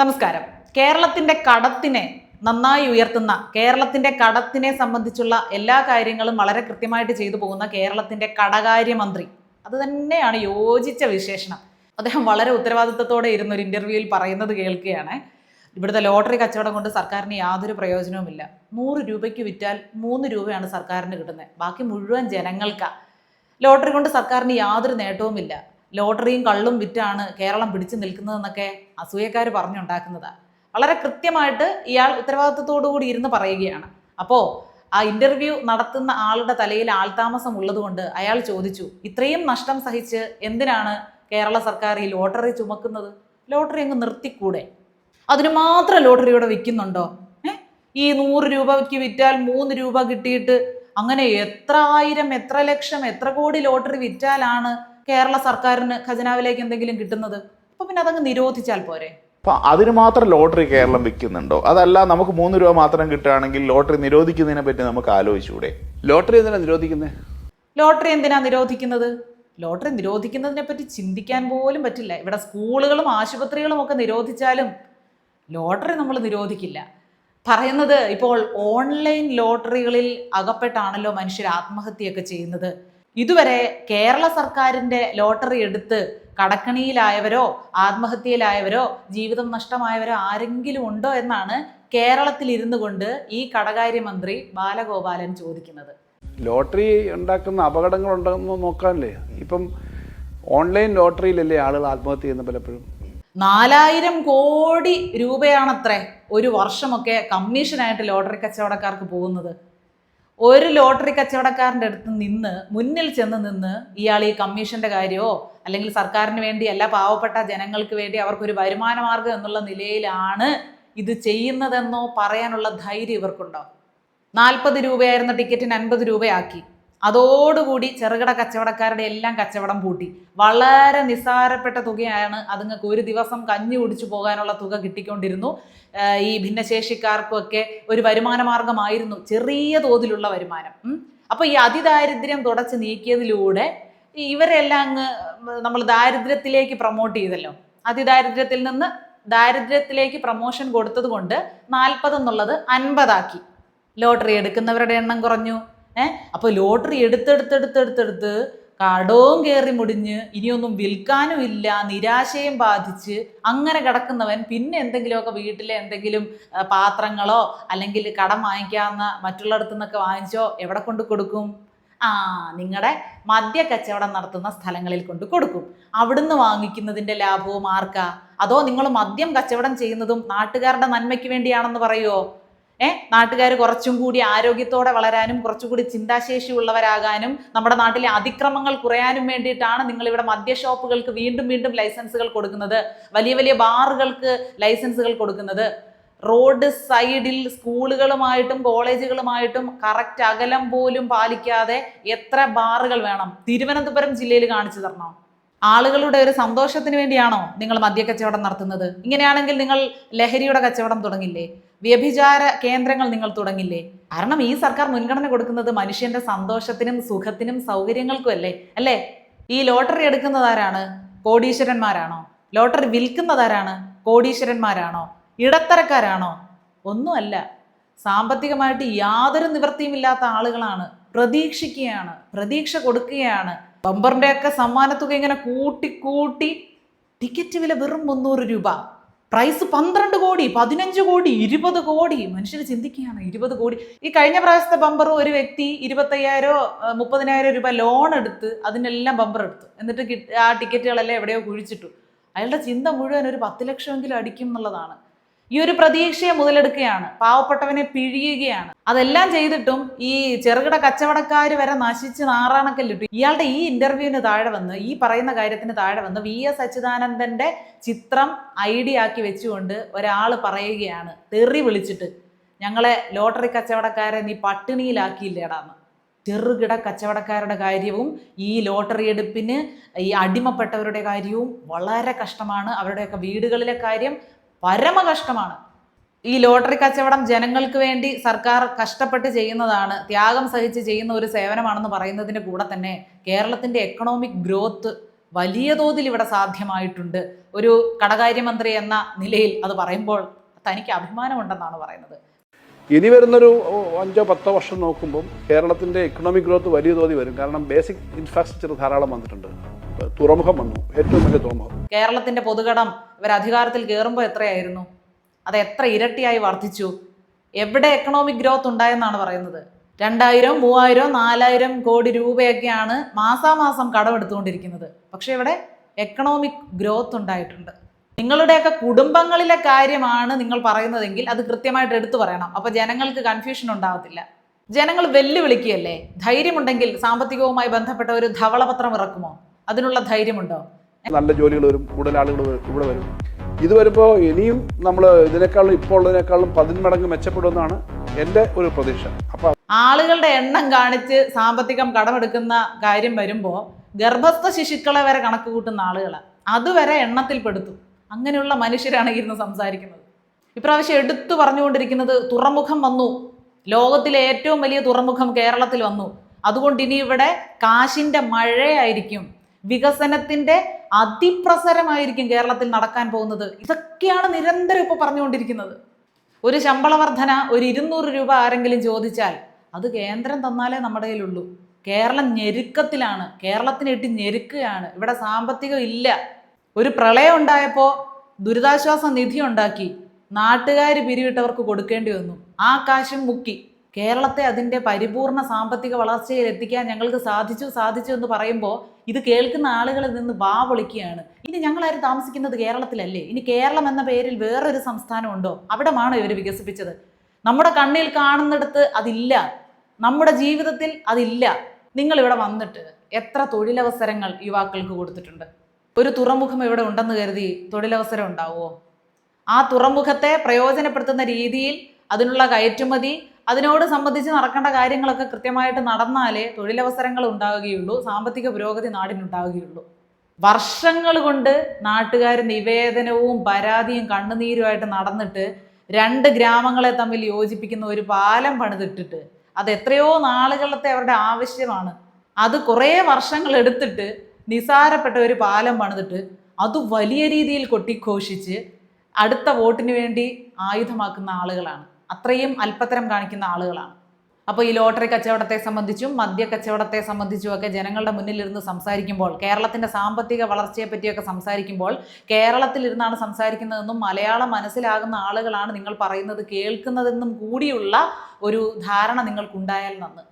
നമസ്കാരം. കേരളത്തിന്റെ കടത്തിനെ നന്നായി ഉയർത്തുന്ന കേരളത്തിന്റെ കടത്തിനെ സംബന്ധിച്ചുള്ള എല്ലാ കാര്യങ്ങളും വളരെ കൃത്യമായിട്ട് ചെയ്തു പോകുന്ന കേരളത്തിന്റെ കടകാര്യമന്ത്രി. അത് തന്നെയാണ് യോജിച്ച വിശേഷണം. അദ്ദേഹം വളരെ ഉത്തരവാദിത്തത്തോടെ ഇരുന്ന ഒരു ഇന്റർവ്യൂവിൽ പറയുന്നത് കേൾക്കുകയാണ്. ഇവിടുത്തെ ലോട്ടറി കച്ചവടം കൊണ്ട് സർക്കാരിന് യാതൊരു പ്രയോജനവുമില്ല. നൂറ് രൂപയ്ക്ക് വിറ്റാൽ മൂന്ന് രൂപയാണ് സർക്കാരിന് കിട്ടുന്നത്. ബാക്കി മുഴുവൻ ജനങ്ങൾക്കാണ് ലോട്ടറി കൊണ്ട് സർക്കാരിന് യാതൊരു നേട്ടവുമില്ല. ലോട്ടറിയും കള്ളും വിറ്റാണ് കേരളം പിടിച്ചു നിൽക്കുന്നതെന്നൊക്കെ അസൂയക്കാർ പറഞ്ഞുണ്ടാക്കുന്നതാണ് വളരെ കൃത്യമായിട്ട് ഇയാൾ കൂടി ഇരുന്ന് പറയുകയാണ്. അപ്പോൾ ആ ഇന്റർവ്യൂ നടത്തുന്ന ആളുടെ തലയിൽ ആൾതാമസം ഉള്ളതുകൊണ്ട് അയാൾ ചോദിച്ചു ഇത്രയും നഷ്ടം സഹിച്ച് എന്തിനാണ് കേരള സർക്കാർ ഈ ലോട്ടറി ചുമക്കുന്നത്? ലോട്ടറി അങ്ങ് നിർത്തിക്കൂടെ? അതിന് മാത്രം ലോട്ടറി ഇവിടെ വിൽക്കുന്നുണ്ടോ? ഈ നൂറ് രൂപയ്ക്ക് വിറ്റാൽ മൂന്ന് രൂപ കിട്ടിയിട്ട് അങ്ങനെ എത്ര ആയിരം എത്ര ലക്ഷം എത്ര കോടി ലോട്ടറി വിറ്റാലാണ് കേരള സർക്കാരിന് ഖജനാവിലേക്ക് എന്തെങ്കിലും കിട്ടുന്നത്? അപ്പൊ പിന്നെ അതങ്ങ് നിരോധിച്ചാൽ പോരെ? അപ്പൊ അതിന് മാത്രം ലോട്ടറി കേരളം വിൽക്കുന്നുണ്ടോ? അതല്ല നമുക്ക് മൂന്ന് രൂപ മാത്രം കിട്ടുകയാണെങ്കിൽ ലോട്ടറി നിരോധിക്കുന്നതിനെ പറ്റി നമുക്ക് ആലോചിച്ചുകൂടെ? ലോട്ടറി എന്തിനാ നിരോധിക്കുന്നത് ലോട്ടറി എന്തിനാ നിരോധിക്കുന്നത്? ലോട്ടറി നിരോധിക്കുന്നതിനെ പറ്റി ചിന്തിക്കാൻ പോലും പറ്റില്ല. ഇവിടെ സ്കൂളുകളും ആശുപത്രികളും ഒക്കെ നിരോധിച്ചാലും ലോട്ടറി നമ്മൾ നിരോധിക്കില്ല. പറയുന്നത് ഇപ്പോൾ ഓൺലൈൻ ലോട്ടറികളിൽ അകപ്പെട്ടാണല്ലോ മനുഷ്യർ ആത്മഹത്യയൊക്കെ ചെയ്യുന്നത്. ഇതുവരെ കേരള സർക്കാരിന്റെ ലോട്ടറി എടുത്ത് കടക്കണിയിലായവരോ ആത്മഹത്യയിലായവരോ ജീവിതം നഷ്ടമായവരോ ആരെങ്കിലും ഉണ്ടോ എന്നാണ് കേരളത്തിൽ ഇരുന്നു കൊണ്ട് ഈ കടകാര്യമന്ത്രി ബാലഗോപാലൻ ചോദിക്കുന്നത്. ലോട്ടറി ഉണ്ടാക്കുന്ന അപകടങ്ങൾ ഉണ്ടെന്ന് നോക്കാനല്ലേ? ഇപ്പം ഓൺലൈൻ ലോട്ടറിയിലല്ലേ ആളുകൾ ആത്മഹത്യ ചെയ്യുന്ന പലപ്പോഴും? നാലായിരം കോടി രൂപയാണത്രേ ഒരു വർഷമൊക്കെ കമ്മീഷനായിട്ട് ലോട്ടറി കച്ചവടക്കാർക്ക് പോകുന്നത്. ഒരു ലോട്ടറി കച്ചവടക്കാരന്റെ അടുത്ത് നിന്ന് മുന്നിൽ ചെന്ന് നിന്ന് ഇയാൾ ഈ കമ്മീഷന്റെ കാര്യമോ അല്ലെങ്കിൽ സർക്കാരിന് വേണ്ടി അല്ല പാവപ്പെട്ട ജനങ്ങൾക്ക് വേണ്ടി അവർക്കൊരു വരുമാന മാർഗം എന്നുള്ള നിലയിലാണ് ഇത് ചെയ്യുന്നതെന്നോ പറയാനുള്ള ധൈര്യം ഇവർക്കുണ്ടോ? നാൽപ്പത് രൂപയായിരുന്ന ടിക്കറ്റിന് അൻപത് രൂപയാക്കി. അതോടുകൂടി ചെറുകിട കച്ചവടക്കാരുടെ എല്ലാം കച്ചവടം പൂട്ടി. വളരെ നിസ്സാരപ്പെട്ട തുകയാണ് അതുങ്ങൾക്ക് ഒരു ദിവസം കഞ്ഞി കുടിച്ചു പോകാനുള്ള തുക കിട്ടിക്കൊണ്ടിരുന്നു. ഈ ഭിന്നശേഷിക്കാർക്കൊക്കെ ഒരു വരുമാന മാർഗമായിരുന്നു ചെറിയ തോതിലുള്ള വരുമാനം. അപ്പോൾ അപ്പൊ ഈ അതിദാരിദ്ര്യം തുടച്ച് നീക്കിയതിലൂടെ ഇവരെല്ലാം അങ്ങ് നമ്മൾ ദാരിദ്ര്യത്തിലേക്ക് പ്രൊമോട്ട് ചെയ്തല്ലോ. അതിദാരിദ്ര്യത്തിൽ നിന്ന് ദാരിദ്ര്യത്തിലേക്ക് പ്രൊമോഷൻ കൊടുത്തത് കൊണ്ട് നാൽപ്പത് എന്നുള്ളത് അൻപതാക്കി. ലോട്ടറി എടുക്കുന്നവരുടെ എണ്ണം കുറഞ്ഞു. ഏഹ് അപ്പൊ ലോട്ടറി എടുത്തെടുത്തെടുത്തെടുത്തെടുത്ത് കടവും കയറി മുടിഞ്ഞ് ഇനിയൊന്നും വിൽക്കാനും ഇല്ല നിരാശയും ബാധിച്ച് അങ്ങനെ കിടക്കുന്നവൻ പിന്നെ എന്തെങ്കിലുമൊക്കെ വീട്ടിലെ എന്തെങ്കിലും പാത്രങ്ങളോ അല്ലെങ്കിൽ കടം വാങ്ങിക്കാവുന്ന മറ്റുള്ളിടത്തു നിന്നൊക്കെ വാങ്ങിച്ചോ എവിടെ കൊണ്ട് കൊടുക്കും? ആ നിങ്ങളുടെ മദ്യ കച്ചവടം നടത്തുന്ന സ്ഥലങ്ങളിൽ കൊണ്ട് കൊടുക്കും. അവിടുന്ന് വാങ്ങിക്കുന്നതിന്റെ ലാഭവും ആർക്കാ? അതോ നിങ്ങൾ മദ്യം കച്ചവടം ചെയ്യുന്നതും നാട്ടുകാരുടെ നന്മയ്ക്ക് വേണ്ടിയാണെന്ന് പറയുമോ ഏ? നാട്ടുകാർ കുറച്ചും കൂടി ആരോഗ്യത്തോടെ വളരാനും കുറച്ചുകൂടി ചിന്താശേഷി ഉള്ളവരാകാനും നമ്മുടെ നാട്ടിലെ അതിക്രമങ്ങൾ കുറയാനും വേണ്ടിയിട്ടാണ് നിങ്ങൾ ഇവിടെ മദ്യ ഷോപ്പുകൾക്ക് വീണ്ടും വീണ്ടും ലൈസൻസുകൾ കൊടുക്കുന്നത്. വലിയ വലിയ ബാറുകൾക്ക് ലൈസൻസുകൾ കൊടുക്കുന്നത്. റോഡ് സൈഡിൽ സ്കൂളുകളുമായിട്ടും കോളേജുകളുമായിട്ടും കറക്റ്റ് അകലം പോലും പാലിക്കാതെ എത്ര ബാറുകൾ വേണം? തിരുവനന്തപുരം ജില്ലയിൽ കാണിച്ചു തരണോ? ആളുകളുടെ ഒരു സന്തോഷത്തിന് വേണ്ടിയാണോ നിങ്ങൾ മദ്യ കച്ചവടം നടത്തുന്നത്? ഇങ്ങനെയാണെങ്കിൽ നിങ്ങൾ ലഹരിയുടെ കച്ചവടം തുടങ്ങില്ലേ? വ്യഭിചാര കേന്ദ്രങ്ങൾ നിങ്ങൾ തുടങ്ങില്ലേ? കാരണം ഈ സർക്കാർ മുൻഗണന കൊടുക്കുന്നത് മനുഷ്യന്റെ സന്തോഷത്തിനും സുഖത്തിനും സൗകര്യങ്ങൾക്കും അല്ലേ? അല്ലേ? ഈ ലോട്ടറി എടുക്കുന്നത് ആരാണ്? കോടീശ്വരന്മാരാണോ? ലോട്ടറി വിൽക്കുന്നതാരാണ് കോടീശ്വരന്മാരാണോ? ഇടത്തരക്കാരാണോ? ഒന്നുമല്ല. സാമ്പത്തികമായിട്ട് യാതൊരു നിവൃത്തിയുമില്ലാത്ത ആളുകളാണ്. പ്രതീക്ഷിക്കുകയാണ്. പ്രതീക്ഷ കൊടുക്കുകയാണ്. ബമ്പറിന്റെ ഒക്കെ സമ്മാനത്തുക ഇങ്ങനെ കൂട്ടി കൂട്ടി ടിക്കറ്റ് വില വെറും മുന്നൂറ് രൂപ. പ്രൈസ് പന്ത്രണ്ട് കോടി പതിനഞ്ച് കോടി ഇരുപത് കോടി. മനുഷ്യർ ചിന്തിക്കുകയാണ് ഇരുപത് കോടി. ഈ കഴിഞ്ഞ പ്രാവശ്യത്തെ ബമ്പർ ഒരു വ്യക്തി ഇരുപത്തയ്യായിരോ മുപ്പതിനായിരം രൂപ ലോൺ എടുത്ത് അതിനെല്ലാം ബമ്പർ എടുത്തു. എന്നിട്ട് ആ ടിക്കറ്റുകളെല്ലാം എവിടെയോ കുഴിച്ചിട്ടു. അയാളുടെ ചിന്ത മുഴുവൻ ഒരു പത്ത് ലക്ഷമെങ്കിലും അടിക്കും എന്നുള്ളതാണ്. ഈ ഒരു പ്രതീക്ഷയെ മുതലെടുക്കുകയാണ്. പാവപ്പെട്ടവനെ പിഴിയുകയാണ്. അതെല്ലാം ചെയ്തിട്ടും ഈ ചെറുകിട കച്ചവടക്കാർ വരെ നശിച്ച് നാറാണക്കല്ലിട്ടു ഇയാളുടെ ഈ ഇന്റർവ്യൂവിന് താഴെ വന്ന് ഈ പറയുന്ന കാര്യത്തിന് താഴെ വന്ന് വി എസ് അച്യുതാനന്ദന്റെ ചിത്രം ഐഡിയ ആക്കി വെച്ചുകൊണ്ട് ഒരാൾ പറയുകയാണ്. തെറി വിളിച്ചിട്ട് ഞങ്ങളെ ലോട്ടറി കച്ചവടക്കാരെ നീ പട്ടിണിയിലാക്കിയില്ലേടാന്ന്. ചെറുകിട കച്ചവടക്കാരുടെ കാര്യവും ഈ ലോട്ടറി എടുപ്പിന് ഈ അടിമപ്പെട്ടവരുടെ കാര്യവും വളരെ കഷ്ടമാണ്. അവരുടെയൊക്കെ വീടുകളിലെ കാര്യം പരമകഷ്ടമാണ്. ഈ ലോട്ടറി കച്ചവടം ജനങ്ങൾക്ക് വേണ്ടി സർക്കാർ കഷ്ടപ്പെട്ട് ചെയ്യുന്നതാണ് ത്യാഗം സഹിച്ച് ചെയ്യുന്ന ഒരു സേവനമാണെന്ന് പറയുന്നതിന്റെ കൂടെ തന്നെ കേരളത്തിന്റെ എക്കണോമിക് ഗ്രോത്ത് വലിയ തോതിൽ ഇവിടെ സാധ്യമായിട്ടുണ്ട്. ഒരു കടകാര്യമന്ത്രി എന്ന നിലയിൽ അത് പറയുമ്പോൾ തനിക്ക് അഭിമാനമുണ്ടെന്നാണ് പറയുന്നത്. ഇനി വരുന്നൊരു അഞ്ചോ പത്തോ വർഷം നോക്കുമ്പോൾ കേരളത്തിന്റെ എക്കണോമിക് ഗ്രോത്ത് വലിയ തോതിൽ വരും. കാരണം ബേസിക് ഇൻഫ്രാസ്ട്രക്ചർ ധാരാളം വന്നിട്ടുണ്ട്. തുറമുഖം വന്നു. ഏറ്റവും വലിയ തുറമുഖം. കേരളത്തിന്റെ പൊതുകടം ഇവർ അധികാരത്തിൽ കയറുമ്പോൾ എത്രയായിരുന്നു? അത് എത്ര ഇരട്ടിയായി വർദ്ധിച്ചു? എവിടെ എക്കണോമിക് ഗ്രോത്ത് ഉണ്ടായെന്നാണ് പറയുന്നത്. രണ്ടായിരം മൂവായിരം നാലായിരം കോടി രൂപയൊക്കെയാണ് മാസാമാസം കടമെടുത്തുകൊണ്ടിരിക്കുന്നത്. പക്ഷെ ഇവിടെ എക്കണോമിക് ഗ്രോത്ത് ഉണ്ടായിട്ടുണ്ട്. നിങ്ങളുടെയൊക്കെ കുടുംബങ്ങളിലെ കാര്യമാണ് നിങ്ങൾ പറയുന്നതെങ്കിൽ അത് കൃത്യമായിട്ട് എടുത്തു പറയണം. അപ്പോൾ ജനങ്ങൾക്ക് കൺഫ്യൂഷൻ ഉണ്ടാവത്തില്ല ജനങ്ങൾ വെല്ലുവിളിക്കുകയല്ലേ? ധൈര്യമുണ്ടെങ്കിൽ സാമ്പത്തികവുമായി ബന്ധപ്പെട്ട ഒരു ധവളപത്രം ഇറക്കുമോ? അതിനുള്ള ധൈര്യമുണ്ടോ? നല്ല ജോലികൾ വരും കൂടുതൽ ആളുകൾ ഇവിടെ വരും. ഇത് വരുമ്പോൾ ഇനിയും നമ്മൾ ഇതിനേക്കാളും ഇപ്പോൾ ഉള്ളതിനേക്കാളും പതിന്മടങ്ങ് മെച്ചപ്പെടുമെന്നാണ് എന്റെ ഒരു പ്രതീക്ഷ. അപ്പം ആളുകളുടെ എണ്ണം കാണിച്ച് സാമ്പത്തികം കടമെടുക്കുന്ന കാര്യം വരുമ്പോൾ ഗർഭസ്ഥ ശിശുക്കളെ വരെ കണക്ക് കൂട്ടുന്ന ആളുകളാണ് അതുവരെ എണ്ണത്തിൽ പെടുത്തും അങ്ങനെയുള്ള മനുഷ്യരാണ് ഇരുന്ന് സംസാരിക്കുന്നത്. ഇപ്രാവശ്യം എടുത്തു പറഞ്ഞുകൊണ്ടിരിക്കുന്നത് തുറമുഖം വന്നു. ലോകത്തിലെ ഏറ്റവും വലിയ തുറമുഖം കേരളത്തിൽ വന്നു. അതുകൊണ്ട് ഇനി ഇവിടെ കാശിന്റെ മഴയായിരിക്കും. വികസനത്തിന്റെ അതിപ്രസരമായിരിക്കും കേരളത്തിൽ നടക്കാൻ പോകുന്നത്. ഇതൊക്കെയാണ് നിരന്തരം ഇപ്പോൾ പറഞ്ഞുകൊണ്ടിരിക്കുന്നത്. ഒരു ശമ്പള വർധന ഒരു ഇരുന്നൂറ് രൂപ ആരെങ്കിലും ചോദിച്ചാൽ അത് കേന്ദ്രം തന്നാലേ നമ്മുടെ കയ്യിലുള്ളൂ. കേരളം ഞെരുക്കത്തിലാണ്. കേരളത്തിന് ഇട്ട് ഞെരുക്കുകയാണ്. ഇവിടെ സാമ്പത്തികം ഇല്ല. ഒരു പ്രളയം ഉണ്ടായപ്പോൾ ദുരിതാശ്വാസ നിധി ഉണ്ടാക്കി നാട്ടുകാർ പിരിവിട്ടവർക്ക് കൊടുക്കേണ്ടി വന്നു. ആ കാശും മുക്കി. കേരളത്തെ അതിന്റെ പരിപൂർണ സാമ്പത്തിക വളർച്ചയിൽ എത്തിക്കാൻ ഞങ്ങൾക്ക് സാധിച്ചു സാധിച്ചു എന്ന് പറയുമ്പോൾ ഇത് കേൾക്കുന്ന ആളുകളിൽ നിന്ന് വാ വിളിക്കുകയാണ്. ഇനി ഞങ്ങളാരും താമസിക്കുന്നത് കേരളത്തിലല്ലേ? ഇനി കേരളം എന്ന പേരിൽ വേറൊരു സംസ്ഥാനമുണ്ടോ? അവിടമാണ് ഇവർ വികസിപ്പിച്ചത്? നമ്മുടെ കണ്ണിൽ കാണുന്നിടത്ത് അതില്ല. നമ്മുടെ ജീവിതത്തിൽ അതില്ല. നിങ്ങൾ ഇവിടെ വന്നിട്ട് എത്ര തൊഴിലവസരങ്ങൾ യുവാക്കൾക്ക് കൊടുത്തിട്ടുണ്ട്? ഒരു തുറമുഖം ഇവിടെ ഉണ്ടെന്ന് കരുതി തൊഴിലവസരം ഉണ്ടാവുമോ? ആ തുറമുഖത്തെ പ്രയോജനപ്പെടുത്തുന്ന രീതിയിൽ അതിനുള്ള കയറ്റുമതി അതിനോട് സംബന്ധിച്ച് നടക്കേണ്ട കാര്യങ്ങളൊക്കെ കൃത്യമായിട്ട് നടന്നാലേ തൊഴിലവസരങ്ങൾ ഉണ്ടാവുകയുള്ളൂ സാമ്പത്തിക പുരോഗതി നാടിനുണ്ടാവുകയുള്ളൂ വർഷങ്ങൾ കൊണ്ട് നാട്ടുകാർ നിവേദനവും പരാതിയും കണ്ണുനീരുമായിട്ട് നടന്നിട്ട് രണ്ട് ഗ്രാമങ്ങളെ തമ്മിൽ യോജിപ്പിക്കുന്ന ഒരു പാലം പണിതിട്ടിട്ട് അത് എത്രയോ നാളുകളത്തെ അവരുടെ ആവശ്യമാണ്. അത് കുറേ വർഷങ്ങൾ എടുത്തിട്ട് നിസാരപ്പെട്ട ഒരു പാലം പണിതിട്ട് അത് വലിയ രീതിയിൽ കൊട്ടിഘോഷിച്ച് അടുത്ത വോട്ടിന് വേണ്ടി ആയുധമാക്കുന്ന ആളുകളാണ്. അത്രയും അല്പത്തരം കാണിക്കുന്ന ആളുകളാണ്. അപ്പോൾ ഈ ലോട്ടറി കച്ചവടത്തെ സംബന്ധിച്ചും മദ്യ കച്ചവടത്തെ സംബന്ധിച്ചും ഒക്കെ ജനങ്ങളുടെ മുന്നിലിരുന്ന് സംസാരിക്കുമ്പോൾ കേരളത്തിന്റെ സാമ്പത്തിക വളർച്ചയെ പറ്റിയൊക്കെ സംസാരിക്കുമ്പോൾ കേരളത്തിലിരുന്നാണ് സംസാരിക്കുന്നതെന്നും മലയാളം മനസ്സിലാകുന്ന ആളുകളാണ് നിങ്ങൾ പറയുന്നത് കേൾക്കുന്നതെന്നും കൂടിയുള്ള ഒരു ധാരണ നിങ്ങൾക്കുണ്ടായാൽ നന്ന്.